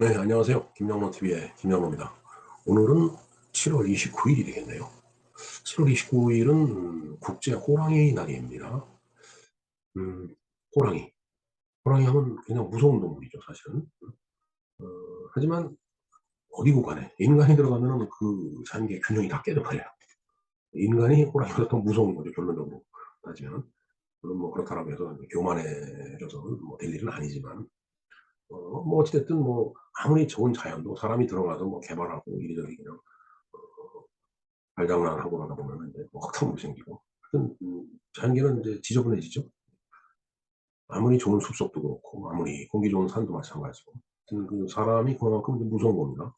네, 안녕하세요. 김영로 TV의 김영로입니다. 오늘은 7월 29일이 되겠네요. 7월 29일은 국제 호랑이 날입니다. 음, 호랑이. 호랑이 하면 그냥 무서운 동물이죠, 사실은. 어, 하지만 어디고 간에 인간이 들어가면 그 자연계 균형이 다 깨져버려요. 인간이 호랑이보다 더 무서운 거죠, 결론적으로 따지면. 물론 뭐 그렇다고 해서 교만해져서 뭐 될 일은 아니지만 어, 뭐 어찌됐든 뭐 아무리 좋은 자연도 사람이 들어가서 뭐 개발하고 이리저리 그냥 어, 발장난하고 그러다 보면 이제 뭐 흙탕물이 생기고 하여튼 음, 자연계는 이제 지저분해지죠. 아무리 좋은 숲속도 그렇고 아무리 공기 좋은 산도 마찬가지고 그 사람이 그만큼 무서운 겁니다.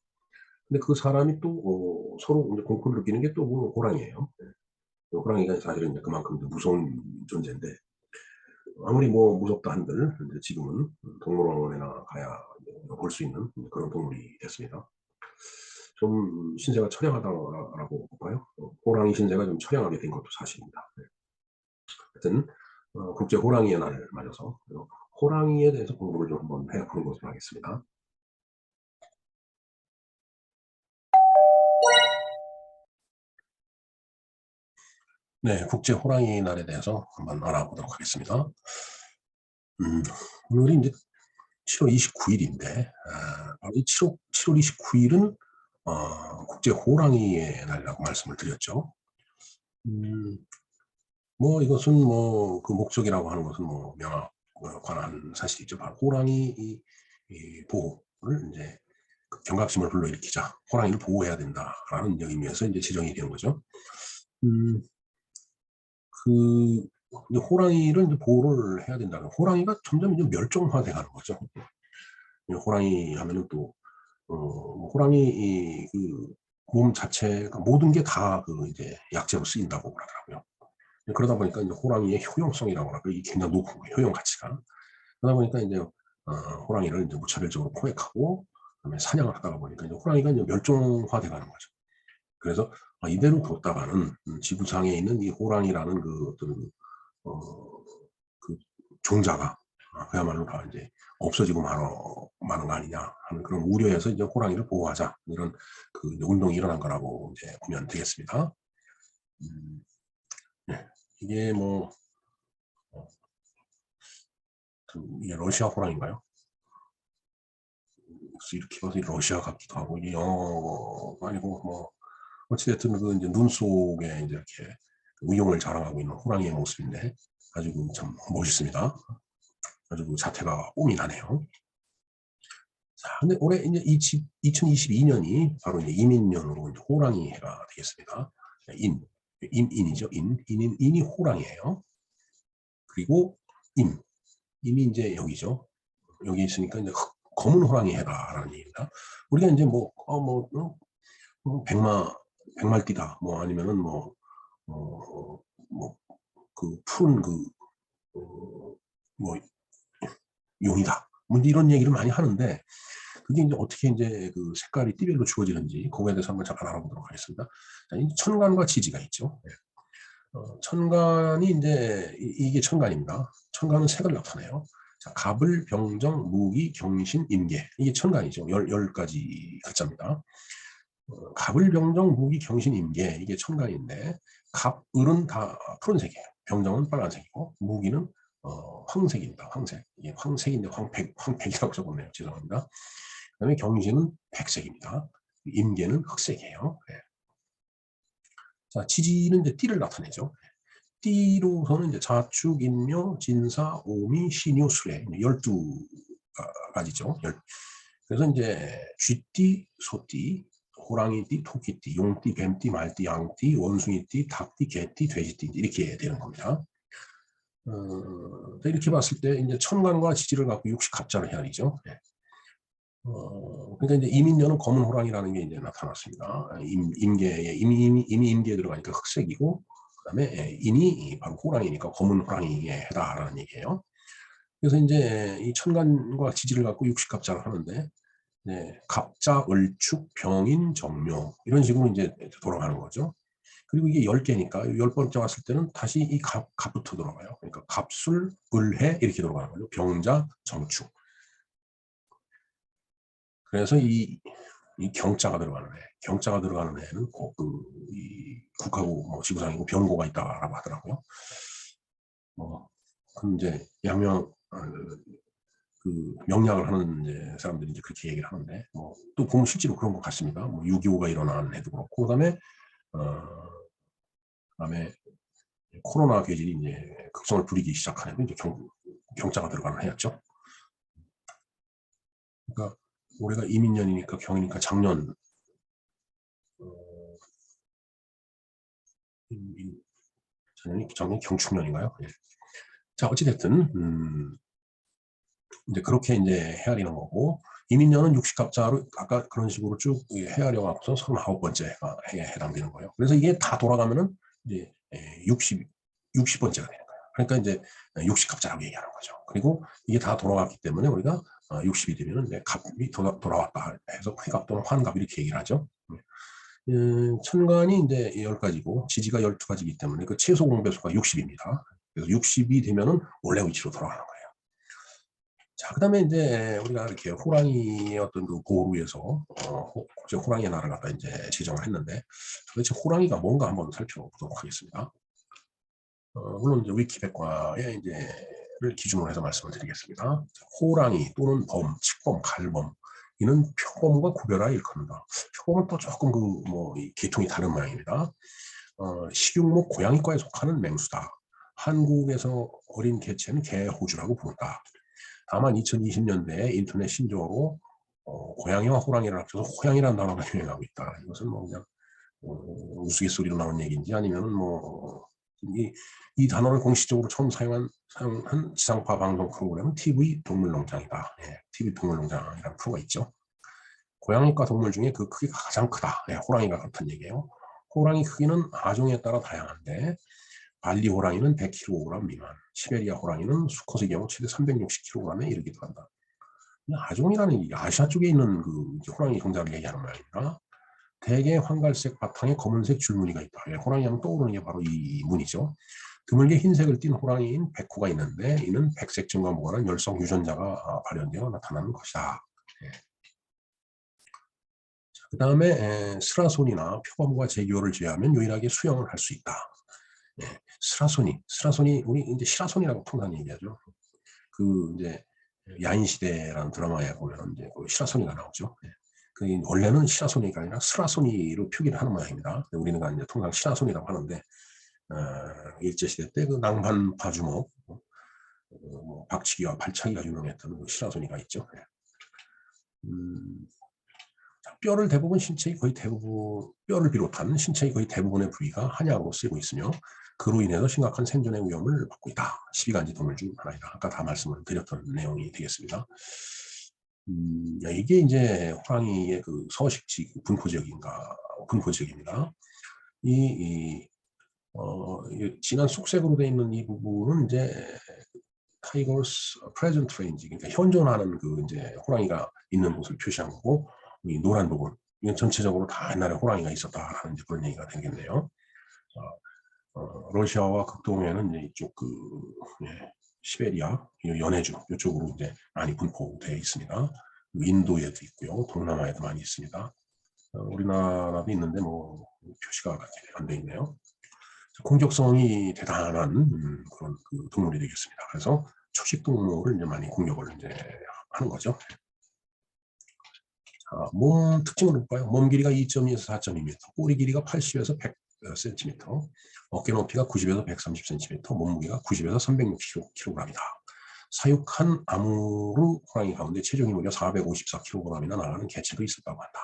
근데 그 사람이 또 어, 서로 이제 공포를 느끼는 게또뭐 호랑이에요. 네. 호랑이가 사실은 이제 그만큼 무서운 존재인데 아무리 뭐 무섭다 한들 지금은 동물원에나 가야 볼 수 있는 그런 동물이 됐습니다. 좀 신세가 처량하다라고 볼까요? 어, 호랑이 신세가 좀 처량하게 된 것도 사실입니다. 네. 하여튼 어, 국제 호랑이의 날을 맞아서 호랑이에 대해서 공부를 좀 한번 해보는 것으로 하겠습니다. 네, 국제 호랑이 날에 대해서 한번 알아보도록 하겠습니다. 음, 오늘이 이제 7월 29일인데, 아, 7월, 7월 29일은 어, 국제 호랑이의 날이라고 말씀을 드렸죠. 음, 뭐 이것은 뭐 그 목적이라고 하는 것은 뭐 명확한 사실이죠. 바로 호랑이 이, 이 보호를 이제 그 경각심을 불러일으키자, 호랑이를 보호해야 된다라는 의미에서 이제 지정이 되는 거죠. 음, 그 이제 호랑이를 이제 보호를 해야 된다는 호랑이가 점점 이제 멸종화돼 가는 거죠. 호랑이 하면은 또 어, 뭐 호랑이 그몸 자체가 모든 게 다 그 이제 약재로 쓰인다고 그러더라고요. 그러다 보니까 이제 호랑이의 효용성이라고 할까 이 굉장히 높은 거예요. 효용 가치가. 그러다 보니까 이제 어, 호랑이를 이제 무차별적으로 포획하고 그다음에 사냥을 하다가 보니까 이제 호랑이가 이제 멸종화돼 가는 거죠. 그래서 아, 이대로 뒀다가는 음, 지구상에 있는 이 호랑이라는 그 어떤 어, 그 종자가 아, 그야말로 다 이제 없어지고 말어, 마는 거 아니냐 하는 그런 우려에서 이제 호랑이를 보호하자 이런 그 운동이 일어난 거라고 이제 보면 되겠습니다. 음, 네, 이게 뭐 어, 이게 러시아 호랑인가요? 이렇게 봐서 러시아 같기도 하고 이게 영어가 아니고 뭐 어찌됐든 그 이제 눈 속에 이제 이렇게 의용을 자랑하고 있는 호랑이의 모습인데 아주 참 멋있습니다. 아주 그 자태가 뽐이 나네요. 자, 근데 올해 이제 2022년이 바로 이제 이민년으로 이제 호랑이 해가 되겠습니다. 인, 인, 인이죠. 인, 인인, 인이 호랑이에요. 그리고 임, 임이 이제 여기죠. 여기 있으니까 이제 검은 호랑이 해라라는 얘기입니다. 우리가 이제 뭐, 어, 뭐, 어, 뭐 백마, 백말띠다. 뭐 아니면은 뭐, 어, 뭐, 그 푸른 그, 어, 뭐, 용이다. 뭐 이런 얘기를 많이 하는데, 그게 이제 어떻게 이제 그 색깔이 띠별로 주어지는지, 그거에 대해서 한번 잠깐 알아보도록 하겠습니다. 자, 천간과 지지가 있죠. 네. 어, 천간이 이제, 이, 게 천간입니다. 천간은 색을 나타내요. 자, 갑을, 병정, 무기, 경신, 임계. 이게 천간이죠. 열, 열 가지 글자입니다. 어, 갑을, 병정, 무기, 경신, 임계. 이게 천간인데, 갑, 을은 다 푸른색이에요. 병정은 빨간색이고, 무기는 어, 황색입니다. 황색. 이게 황색인데 황백, 황백이라고 적었네요. 죄송합니다. 그 다음에 경신은 백색입니다. 임계는 흑색이에요. 네. 자, 지지는 이제 띠를 나타내죠. 띠로서는 이제 자축, 인묘, 진사, 오미, 신유, 수레 12가지죠. 그래서 이제 쥐띠, 소띠, 호랑이띠, 토끼띠, 용띠, 뱀띠, 말띠, 양띠, 원숭이띠, 닭띠, 개띠, 돼지띠 이렇게 되는 겁니다. 어, 이렇게 봤을 때 이제 천간과 지지를 갖고 육식갑자를 해야되죠. 네. 어, 그러니까 이제 이민년은 검은 호랑이라는 게 이제 나타났습니다. 임, 임계에 이미 이미 이미 임계에 들어가니까 흑색이고 그다음에 예, 인이 바로 호랑이니까 검은 호랑이에 해당하라는 얘기예요. 그래서 이제 이 천간과 지지를 갖고 육식갑자를 하는데 네, 갑자, 을축, 병인, 정묘 이런 식으로 이제 돌아가는 거죠. 그리고 이게 10개니까 열 번째 왔을 때는 다시 이 갑, 갑부터 들어가요. 그러니까 갑술, 을해 이렇게 들어가는 거죠. 병자, 정축. 그래서 이, 이 경자가 들어가는 애, 경자가 들어가는 애는 꼭 그, 이 국하고 뭐 지구상이고 변고가 있다라고 하더라고요. 뭐, 양명, 어, 그 명약을 하는 이제 사람들이 이제 그렇게 얘기를 하는데, 뭐, 또 보면 실제로 그런 것 같습니다. 뭐, 6.25가 일어난 애도 그렇고, 그 다음에, 어, 그다음에 코로나 계절이 이제 극성을 부리기 시작하는 이제 경, 경자가 들어가는 해였죠. 그러니까 올해가 이민년이니까 경이니까 작년 어, 작년이 작년 경축년인가요? 예. 자 어찌됐든 음, 이제 그렇게 이제 헤아리는 거고 이민년은 60갑자로 아까 그런 식으로 쭉 헤아려 갖고서 39번째가 해에 해당되는 거예요. 그래서 이게 다 돌아가면은 이제 60 60번째가 되는 거예요. 그러니까 이제 60갑자라고 얘기하는 거죠. 그리고 이게 다 돌아갔기 때문에 우리가 60이 되면은 이제 갑이 돌아, 돌아왔다 해서 회갑 또는 환갑 이렇게 얘기를 하죠. 음, 천간이 이제 10가지고 지지가 12가지이기 때문에 그 최소 공배수가 60입니다. 그래서 60이 되면은 원래 위치로 돌아가는 거예요. 자, 그 다음에 이제 우리가 이렇게 호랑이의 어떤 그 보루에서 어, 호, 호랑이의 나라를 갖다 이제 지정을 했는데 도대체 호랑이가 뭔가 한번 살펴보도록 하겠습니다. 어, 물론 이제 위키백과에 이제를 기준으로 해서 말씀을 드리겠습니다. 호랑이 또는 범, 칙범, 갈범 이는 표범과 구별하여 일컫는다. 표범은 또 조금 그 뭐 계통이 다른 모양입니다. 어, 식용목 고양이과에 속하는 맹수다. 한국에서 어린 개체는 개호주라고 부른다. 다만 2020년대에 인터넷 신조어로 어, 고양이와 호랑이를 합쳐서 호양이라는 단어가 유행하고 있다. 이것은 뭐 그냥 어, 우스갯소리로 나온 얘기인지 아니면 뭐 이, 이 단어를 공식적으로 처음 사용한, 사용한 지상파 방송 프로그램은 TV 동물농장이다. 예, TV 동물농장이라는 프로가 있죠. 고양이과 동물 중에 그 크기가 가장 크다. 예, 호랑이가 그렇다는 얘기예요. 호랑이 크기는 아종에 따라 다양한데 발리 호랑이는 100kg 미만, 시베리아 호랑이는 수컷의 경우 최대 360kg에 이르기도 한다. 아종이라는 게 아시아 쪽에 있는 그 호랑이 종자를 얘기하는 모양입니다. 대개 황갈색 바탕에 검은색 줄무늬가 있다. 예, 호랑이 하면 떠오르는 게 바로 이 무늬죠. 드물게 흰색을 띤 호랑이인 백호가 있는데 이는 백색 증과 무관한 열성 유전자가 발현되어 나타나는 것이다. 예. 그 다음에 스라손이나 표범과 제기호를 제외하면 유일하게 수영을 할 수 있다. 예, 스라손이, 스라손이 우리 이제 시라손이라고 통상 얘기하죠. 그 이제 야인 시대라는 드라마에 보면 이제 그 시라손이가 나오죠. 예. 그 원래는 시라소니가 아니라 스라소니로 표기를 하는 모양입니다. 우리는 이제 통상 시라소니라고 하는데 어, 일제 시대 때 그 낭만 파주목 어, 뭐 박치기와 발차기가 유명했던 그 시라소니가 있죠. 음, 자, 뼈를 대부분 신체의 거의 대부분 뼈를 비롯한 신체의 거의 대부분의 부위가 한약으로 쓰이고 있으며 그로 인해서 심각한 생존의 위험을 받고 있다. 12가지 동물 중 하나이다. 아까 다 말씀을 드렸던 내용이 되겠습니다. 음, 이게 이제 호랑이의 그 서식지 분포 지역인가 분포 지역입니다. 이, 이 어, 진한 쑥색으로 되어 있는 이 부분은 이제 타이거스 프레젠트 레인지 그러니까 현존하는 그 이제 호랑이가 있는 곳을 표시한 거고 이 노란 부분 이건 전체적으로 다 옛날에 호랑이가 있었다라는 그런 얘기가 되겠네요. 어, 어, 러시아와 극동에는 이쪽 그 예, 시베리아, 연해주 이쪽으로 이제 많이 분포되어 있습니다. 인도에도 있고요, 동남아에도 많이 있습니다. 어, 우리나라도 있는데 뭐 표시가 안 돼 있네요. 공격성이 대단한 음, 그런 그 동물이 되겠습니다. 그래서 초식 동물을 이제 많이 공격을 이제 하는 거죠. 자, 몸 특징을 볼까요? 몸 길이가 2.2에서 4.2m, 꼬리 길이가 80에서 100cm, 어깨 높이가 90에서 130cm, 몸무게가 90에서 360kg이다. 사육한 아무르 호랑이 가운데 체중이 무려 454kg이나 나가는 개체도 있었다고 한다.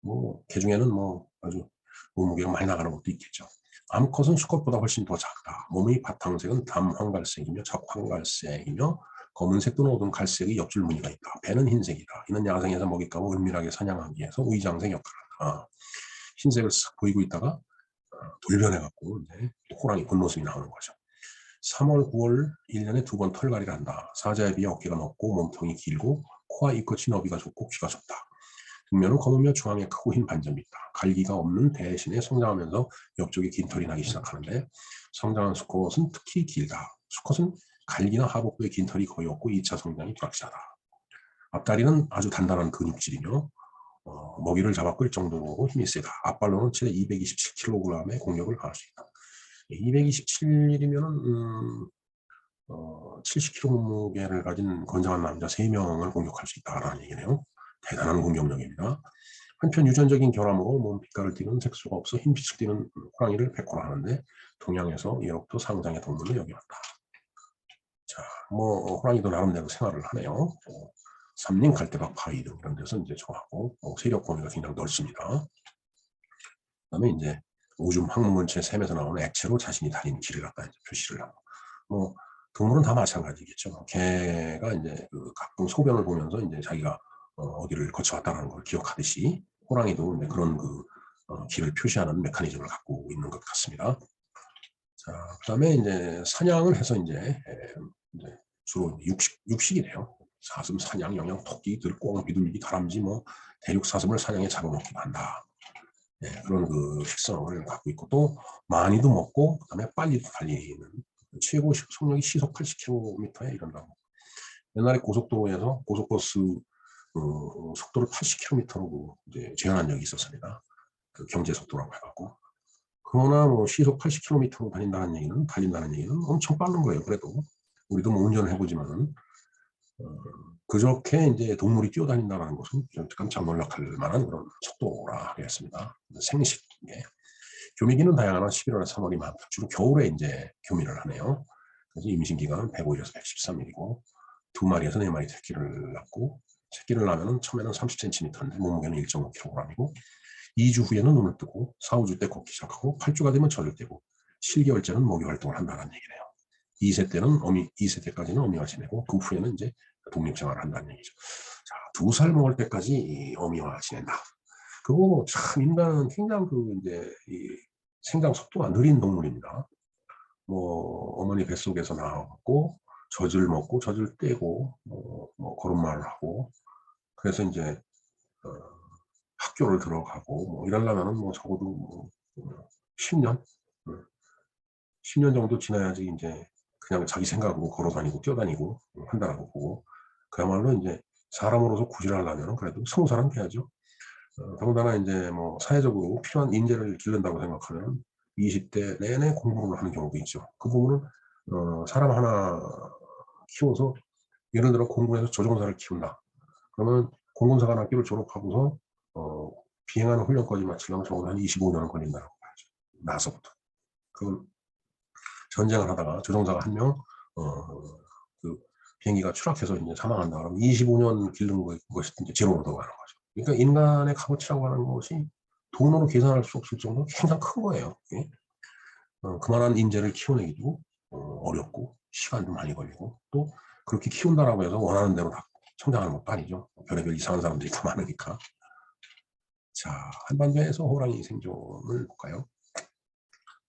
뭐, 개 중에는 뭐 아주 몸무게가 많이 나가는 것도 있겠죠. 암컷은 수컷보다 훨씬 더 작다. 몸의 바탕색은 담황갈색이며 적황갈색이며 검은색 또는 어두운 갈색의 옆줄 무늬가 있다. 배는 흰색이다. 이는 야생에서 먹잇감을 은밀하게 사냥하기 위해서 의장색 역할을 한다. 흰색을 쓱 보이고 있다가 돌변해갖고 이제 호랑이 본모습이 나오는 거죠. 3월, 9월 1년에 두 번 털갈이를 한다. 사자에 비해 어깨가 넓고 몸통이 길고 코와 입끝이 너비가 좁고 귀가 좁다. 뒷면은 검으며 중앙에 크고 흰 반점이 있다. 갈기가 없는 대신에 성장하면서 옆쪽에 긴 털이 나기 시작하는데 성장한 수컷은 특히 길다. 수컷은 갈기나 하복부에 긴 털이 거의 없고 2차 성장이 불확실하다. 앞다리는 아주 단단한 근육질이며 어, 먹이를 잡아 끌 정도로 힘이 세다. 앞발로는 최대 227kg의 공력을 가할 수 있다. 227이면은 음, 어, 70kg 몸무게를 가진 건장한 남자 3명을 공격할 수 있다라는 얘기네요. 대단한 공격력입니다. 한편 유전적인 결함으로 몸 빛깔을 띠는 색소가 없어 흰빛을 띠는 호랑이를 백호라 하는데 동양에서 예로부터 상장의 동물로 여겨왔다. 자, 뭐 호랑이도 나름대로 생활을 하네요. 어, 삼림, 갈대박, 바위 등 이런 데서 이제 좋아하고 어, 세력 범위가 굉장히 넓습니다. 그다음에 이제 오줌 항문체 샘에서 나오는 액체로 자신이 다니는 길을 갖다 이제 표시를 하고 뭐 동물은 다 마찬가지겠죠. 개가 이제 그 가끔 소변을 보면서 이제 자기가 어, 디를 거쳐왔다는 걸 기억하듯이 호랑이도 그런 그 어, 길을 표시하는 메커니즘을 갖고 있는 것 같습니다. 자, 그 다음에 이제 사냥을 해서 이제, 에, 이제 주로 육식 육식이네요. 사슴, 사냥, 영양, 토끼, 들꽁, 비둘기, 다람쥐, 뭐 대륙 사슴을 사냥에 잡아먹기도 한다. 네, 그런 그 식성을 갖고 있고 또 많이도 먹고 그다음에 빨리도 달리는 최고 속력이 시속 80km에 이른다고. 옛날에 고속도로에서 고속버스 어, 속도를 80km로 이제 제한한 적이 있었습니다. 그 경제 속도라고 해갖고. 그러나 뭐 시속 80km로 다닌다는 얘기는 달린다는 얘기는 엄청 빠른 거예요. 그래도 우리도 뭐 운전을 해보지만은 어, 그렇게 이제 동물이 뛰어다닌다는 것은 좀 깜짝 놀랄 만한 그런 속도라 하겠습니다. 생식. 예. 교미기는 다양하나 11월에 3월이 많다. 주로 겨울에 이제 교미를 하네요. 그래서 임신 기간은 105일에서 113일이고 두 마리에서 네 마리 새끼를 낳고 새끼를 낳으면 처음에는 30cm인데 몸무게는 1.5kg이고 2주 후에는 눈을 뜨고 4, 5주 때 걷기 시작하고 8주가 되면 젖을 떼고 7개월째는 먹이 활동을 한다는 얘기네요. 2세 때는 어미, 2세 때까지는 어미와 지내고 그 후에는 이제 독립생활을 한다는 얘기죠. 자, 두 살 먹을 때까지 어미와 지낸다. 그거 참 인간은 굉장히 그 이제 이 생장 속도가 느린 동물입니다. 뭐 어머니 뱃속에서 나왔고 젖을 먹고 젖을 떼고 뭐, 뭐 걸음마를 하고 그래서 이제 어, 학교를 들어가고 뭐 이러려면은 뭐 적어도 뭐 10년 10년 정도 지나야지 이제 그냥 자기 생각으로 걸어 다니고 뛰어다니고 한다라고 보고 그야말로 이제 사람으로서 구실하려면 그래도 스무 살은 돼야죠. 어, 더군다나 이제 뭐 사회적으로 필요한 인재를 기른다고 생각하면 20대 내내 공부를 하는 경우도 있죠. 그 부분은 어, 사람 하나 키워서 예를 들어 공군에서 조종사를 키운다. 그러면 공군사관학교를 졸업하고서 어, 비행하는 훈련까지 마치려면 적어도 한 25년은 걸린다고 봐야죠. 나서부터. 그건 전쟁을 하다가 조종사가 한 명, 어, 그 비행기가 추락해서 이제 사망한다. 그러면 25년 길른 것이 이제 제로로 들어가는 거죠. 그러니까 인간의 값어치라고 하는 것이 돈으로 계산할 수 없을 정도로 굉장히 큰 거예요. 예? 어, 그만한 인재를 키워내기도 어, 렵고 시간도 많이 걸리고 또 그렇게 키운다라고 해서 원하는 대로 다 성장하는 것도 아니죠. 별의별 이상한 사람들이 다 많으니까. 자, 한반도에서 호랑이 생존을 볼까요?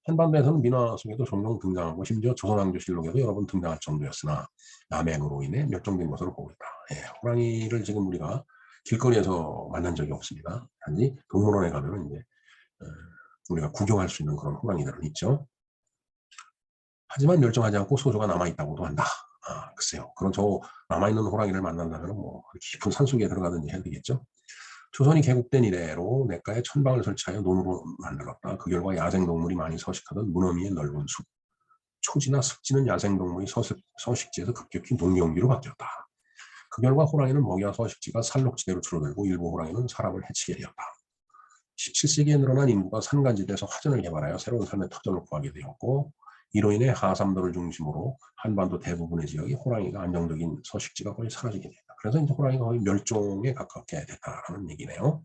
한반도에서는 민화 속에도 종종 등장하고 심지어 조선왕조실록에도 여러 번 등장할 정도였으나 남행으로 인해 멸종된 것으로 보고 있다. 예, 호랑이를 지금 우리가 길거리에서 만난 적이 없습니다. 단지 동물원에 가면 이제 어, 우리가 구경할 수 있는 그런 호랑이들은 있죠. 하지만 멸종하지 않고 소조가 남아있다고도 한다. 아, 글쎄요. 그런 저 남아있는 호랑이를 만난다면 뭐 깊은 산속에 들어가든지 해야 되겠죠. 조선이 개국된 이래로 냇가에 천방을 설치하여 논으로 만들었다. 그 결과 야생동물이 많이 서식하던 문어미의 넓은 숲. 초지나 습지는 야생동물이 서식, 서식지에서 급격히 농경지로 바뀌었다. 그 결과 호랑이는 먹이와 서식지가 산록지대로 줄어들고 일부 호랑이는 사람을 해치게 되었다. 17세기에 늘어난 인구가 산간지대에서 화전을 개발하여 새로운 삶의 터전을 구하게 되었고 이로 인해 하삼도를 중심으로 한반도 대부분의 지역이 호랑이가 안정적인 서식지가 거의 사라지게 됐다. 그래서 이제 호랑이가 거의 멸종에 가깝게 됐다는 얘기네요.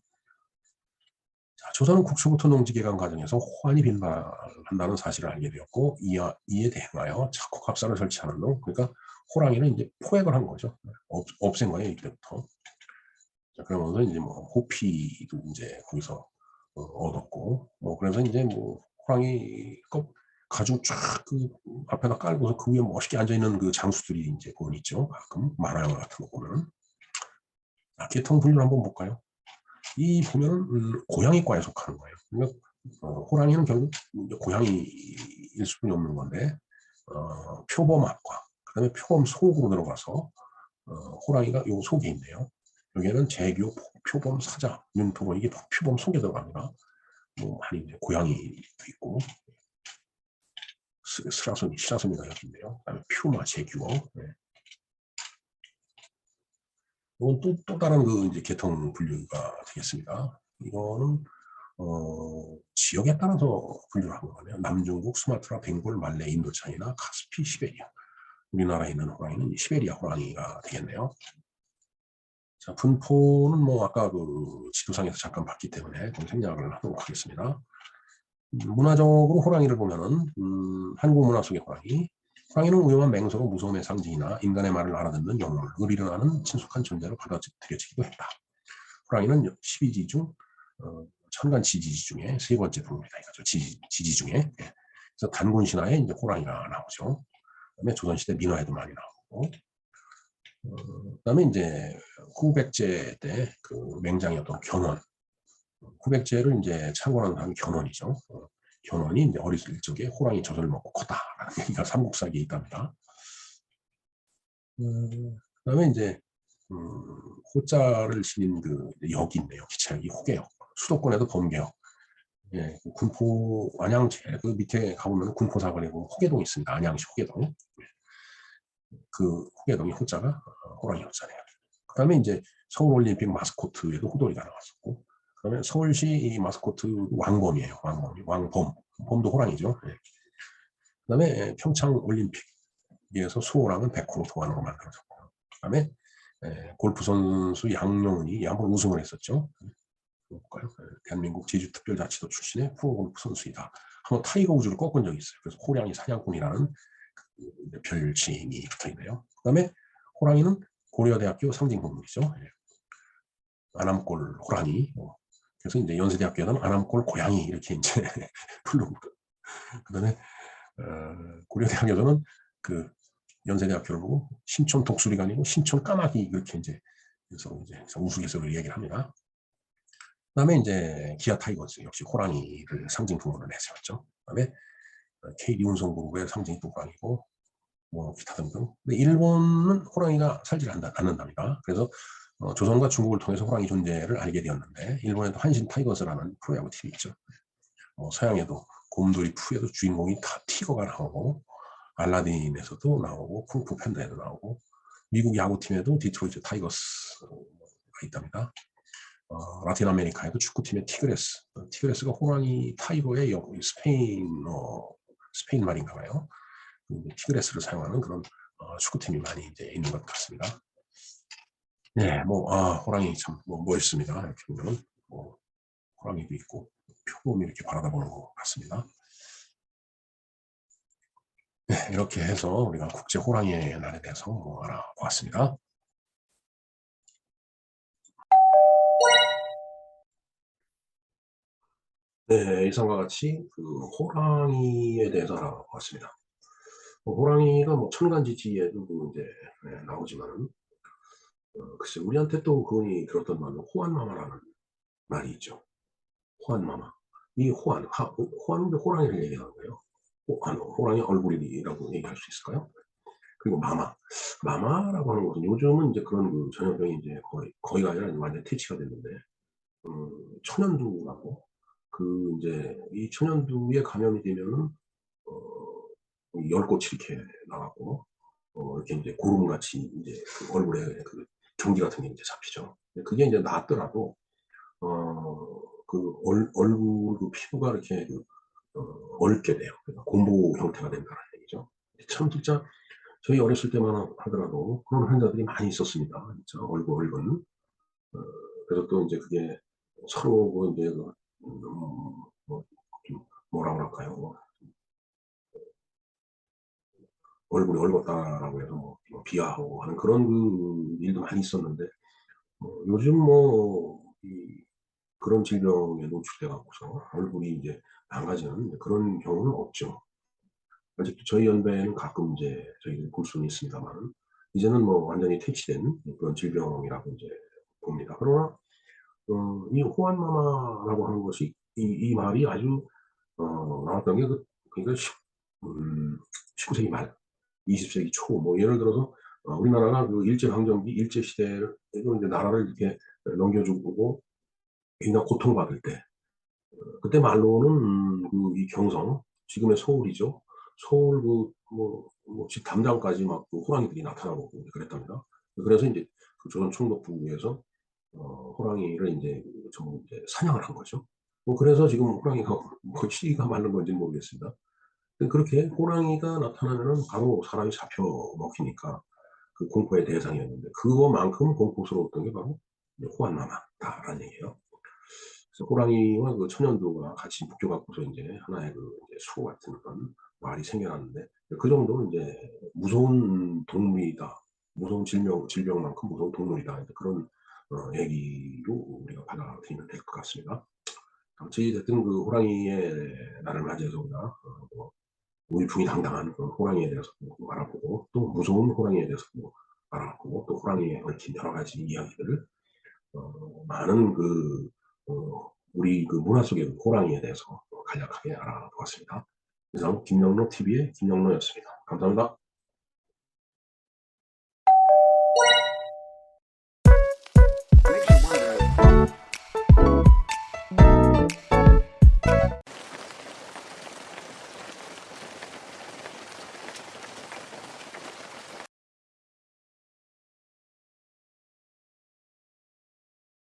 자, 조선은 국초부터 농지개간 과정에서 호환이 빈발한다는 사실을 알게 되었고 이와, 이에 대응하여 착곡합사를 설치하는 등 그러니까 호랑이는 이제 포획을 한 거죠. 없, 없앤 거예요 이때부터. 자, 그러면서 이제 뭐 호피도 이제 거기서 어, 얻었고 뭐 그래서 이제 뭐 호랑이 껍 가지고 쫙그 앞에다 깔고서 그 위에 멋있게 앉아 있는 그 장수들이 이제 보면 있죠. 가끔 만화 같은 거 보면. 아, 계통 분류 한번 볼까요? 이 보면은 음, 고양이과에 속하는 거예요. 그러니까 어, 호랑이는 결국 고양이일 수뿐이 없는 건데 어, 표범학과, 그 다음에 표범 속으로 들어가서 어, 호랑이가 요 속에 있네요. 여기에는 재규, 표범, 사자, 윤토범 이게 표범 속에 들어갑니다. 뭐 많이 고양이도 있고 스- 스라손, 시라손이가 있네요. 그다음에 퓨마, 재규어. 네. 이건 또, 또 다른 그 이제 계통 분류가 되겠습니다. 이거는 어, 지역에 따라서 분류를 한 거네요. 남중국, 수마트라, 벵골, 말레, 인도차이나, 카스피, 시베리아. 우리나라에 있는 호랑이는 시베리아 호랑이가 되겠네요. 자, 분포는 뭐 아까 그 지도상에서 잠깐 봤기 때문에 좀 생략을 하도록 하겠습니다. 음, 문화적으로 호랑이를 보면은 음, 한국 문화 속의 호랑이, 호랑이는 우용한 맹서로 무서움의 상징이나 인간의 말을 알아듣는 영웅을 아는 친숙한 존재로 받아들여지기도 했다. 호랑이는 12지 중 어, 천간 지지지 중에 세 번째 동물이다 이거죠. 지, 지지 중에. 예. 그래서 단군 신화에 이제 호랑이가 나오죠. 그다음에 조선시대 민화에도 많이 나오고. 어, 그다음에 이제 후백제 때 그 맹장이었던 견훤. 후백제를 이제 사람이 견훤이죠. 어, 견훤이 이제 어렸을 적에 호랑이 젖을 먹고 컸다라는 얘기가 삼국사기에 있답니다. 음, 그다음에 이제 음, 호자를 지닌 그 있네요. 기차역이 호계역. 수도권에도 범계역. 예, 그 군포 안양 제 그 밑에 가보면 군포 사거리고 호계동이 있습니다. 안양시 호계동. 예. 그 호계동이 호자가 어, 호랑이 호자네요. 그다음에 이제 서울올림픽 마스코트에도 호돌이가 나왔었고, 그다음에 서울시 이 마스코트 왕범이에요. 왕범, 왕범, 범도 호랑이죠. 예. 그다음에 평창 올림픽에서 수호랑은 백호로 도안으로 만들어졌고, 그다음에 예, 골프 선수 양용은이 한번 우승을 했었죠. 볼까요? 예, 대한민국 제주특별자치도 출신의 프로 골프 선수이다. 한번 타이거 우즈를 꺾은 적이 있어요. 그래서 호랑이 사냥꾼이라는 그 별칭이 붙어 있네요. 그다음에 호랑이는 고려대학교 상징동물이죠. 예. 아남골 호랑이. 뭐. 그래서 이제 연세대학교에는 아남골 고양이 이렇게 이제 부르고. 그다음에 어, 고려대학에서는 그 연세대학교를 보고 신촌 독수리가 아니고 신촌 까마귀 이렇게 이제 그래서 이제 우스갯소리로 얘기를 합니다. 그다음에 이제 기아 타이거즈 역시 호랑이를 상징 동물로 내세웠죠. 그다음에 KD 운송 그룹의 상징이 또 호랑이고 뭐 기타 등등. 근데 일본은 호랑이가 살지 않는답니다. 그래서 어, 조선과 중국을 통해서 호랑이 존재를 알게 되었는데 일본에도 한신 타이거즈라는 프로야구 팀이 있죠. 어, 서양에도 곰돌이 푸에도 주인공이 다 티거가 나오고 알라딘에서도 나오고 쿵푸 팬다에도 나오고 미국 야구팀에도 디트로이트 타이거스가 있답니다. 어, 라틴 아메리카에도 축구팀의 티그레스, 어, 티그레스가 호랑이 타이거의 영, 스페인 어, 스페인 말인가 봐요. 그 티그레스를 사용하는 그런 어, 축구팀이 많이 이제 있는 것 같습니다. 네, 뭐 아, 호랑이 참 뭐 멋있습니다. 이렇게 보면 뭐 호랑이도 있고 표범이 이렇게 바라다보는 것 같습니다. 네, 이렇게 해서 우리가 국제 호랑이의 날에 대해서 뭐 알아보았습니다. 네, 이상과 같이 그 호랑이에 대해서 알아보았습니다. 뭐 호랑이가 뭐 천간지지에도 그 이제 네, 나오지만은 어, 글쎄 우리한테 또 그분이 들었던 말로 호환마마라는 말이 있죠. 호환마마. 이 호환, 하, 호환은 호랑이를 얘기하는 거예요. 호환, 호랑이 얼굴이라고 얘기할 수 있을까요? 그리고 마마. 마마라고 하는 것은 요즘은 이제 그런 그 전염병이 이제 거의, 거의가 아니라 완전 퇴치가 됐는데, 음, 천연두라고 그 이제 이 천연두에 감염이 되면은 어, 열꽃이 이렇게 나가고 어, 이렇게 이제 고름같이 이제 그 얼굴에 그 종기 같은 게 이제 잡히죠. 그게 이제 낫더라도 어, 그 얼, 얼굴 그 피부가 이렇게 그, 어, 얽게 돼요. 그러니까 곰보 형태가 된다는 얘기죠. 참 진짜 저희 어렸을 때만 하더라도 그런 환자들이 많이 있었습니다. 진짜 얼굴 얽은. 어, 그래서 또 이제 그게 서로 뭐 이제 그, 음, 뭐, 좀 뭐라 그럴까요? 뭐, 얼굴이 얼었다라고 해서 뭐, 뭐 비하하고 하는 그런 그 일도 많이 있었는데 어, 요즘 뭐 이, 그런 질병에 노출돼 갖고서 얼굴이 이제 망가지는 그런 경우는 없죠. 아직도 저희 연배에는 가끔 이제 저희들 볼 수는 있습니다만 이제는 뭐 완전히 퇴치된 그런 질병이라고 이제 봅니다. 그러나 어, 이 호환마마라고 하는 것이 이, 이 말이 아주 어, 나왔던 게 그, 그러니까 10, 음, 19세기 말, 20세기 초, 뭐 예를 들어서 어, 우리나라가 그 일제강점기, 일제시대를 이제 나라를 이렇게 넘겨주고 굉장히 고통받을 때, 어, 그때 말로는 음, 그이 경성, 지금의 서울이죠. 서울 그, 뭐, 뭐, 집 담장까지 막 그 호랑이들이 나타나고 그랬답니다. 그래서 이제 그 조선 총독부에서 어, 호랑이를 이제 전부 이제 사냥을 한 거죠. 뭐 그래서 지금 호랑이가 뭐 시기가 맞는 건지 는 모르겠습니다. 그렇게 호랑이가 나타나면은 바로 사람이 잡혀 먹히니까 그 공포의 대상이었는데 그거만큼 공포스러웠던 게 바로 호환마마다라는 얘기예요. 그래서 호랑이와 그 천연두가 같이 묶여갖고서 이제 하나의 그 이제 수 같은 그런 말이 생겨났는데 그 정도는 이제 무서운 동물이다. 무서운 질병, 질병만큼 무서운 동물이다. 그런 어, 얘기로 우리가 받아들이면 될 것 같습니다. 어찌됐든 그 호랑이의 날을 맞이해서 우리가 어, 뭐 우리풍이 당당한 그런 호랑이에 대해서 뭐 알아보고 또 무서운 호랑이에 대해서 뭐 알아보고 또 호랑이에 얽힌 여러 가지 이야기들을 어, 많은 그 어, 우리 그 문화 속의 그 호랑이에 대해서 간략하게 알아보았습니다. 이상 김영로 TV의 김영로였습니다. 감사합니다.